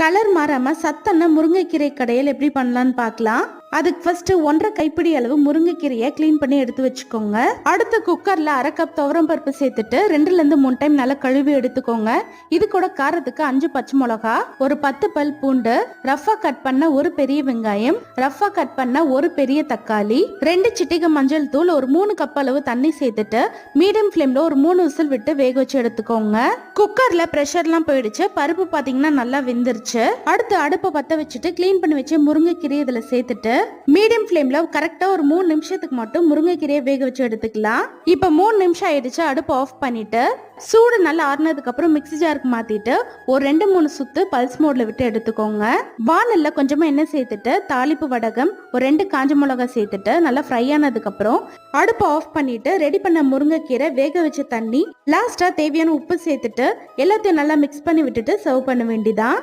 Colour மாறாம சத்தன முருங்கைக்கீரை கடையில் எப்படி பண்ணலான்னு பார்க்கலாம். அதுக்கு ஃபர்ஸ்ட் ஒன்றரை கைப்பிடி அளவு முருங்கைக்கீரையை க்ளீன் பண்ணி எடுத்து வச்சுக்கோங்க. அடுத்த குக்கர்ல அரை கப் துவரம் பருப்பு சேர்த்துட்டு ரெண்டுல இருந்து மூணு டைம் நல்லா கழுவி எடுத்துக்கோங்க. இது கூட காரத்துக்கு அஞ்சு பச்சை மிளகா ஒரு பத்து பல் பூண்டு ரஃபா கட் பண்ண ஒரு பெரிய வெங்காயம் ரஃபா கட் பண்ண ஒரு பெரிய தக்காளி ரெண்டு சிட்டிகை மஞ்சள் தூள் ஒரு மூணு கப் அளவு தண்ணி சேர்த்துட்டு மீடியம் ஃப்ளேம்ல ஒரு மூணு விசில் விட்டு வேக வச்சு எடுத்துக்கோங்க. குக்கர்ல ப்ரெஷர்லாம் போயிடுச்சு. பருப்பு பாத்தீங்கன்னா நல்லா வெந்துருச்சு. அடுத்து அடுப்பை பத்த வச்சுட்டு க்ளீன் பண்ணி வச்சு முருங்கைக்கீரை இதுல சேர்த்துட்டு மீடியம் ஃப்ளேம்ல கரெக்டா ஒரு மூணு நிமிஷத்துக்கு மட்டும் முருங்கைக்கீரையை வேக வச்சு எடுத்துக்கலாம். இப்போ மூணு நிமிஷம் ஆயிடுச்சு அடுப்பு ஆஃப் பண்ணிட்டு சூடு நல்லா ஆறுனதுக்கு அப்புறம் மிக்ஸி ஜாருக்கு மாத்திட்டு ஒரு ரெண்டு மூணு சுத்து பல்ஸ் மோட்ல விட்டு எடுத்துக்கோங்க. வானல்ல கொஞ்சமா எண்ணெய் சேர்த்துட்டு தாளிப்பு வடகம் ஒரு ரெண்டு காஞ்ச மிளகாய் சேர்த்துட்டு நல்லா ஃப்ரை ஆனதுக்கு அப்புறம் அடுப்பை ஆஃப் பண்ணிட்டு ரெடி பண்ண முருங்கைக்கீரை வேக வச்ச தண்ணி லாஸ்டா தேவையான உப்பு சேர்த்துட்டு எல்லாத்தையும் நல்லா மிக்ஸ் பண்ணி விட்டுட்டு சர்வ் பண்ண வேண்டிதான்.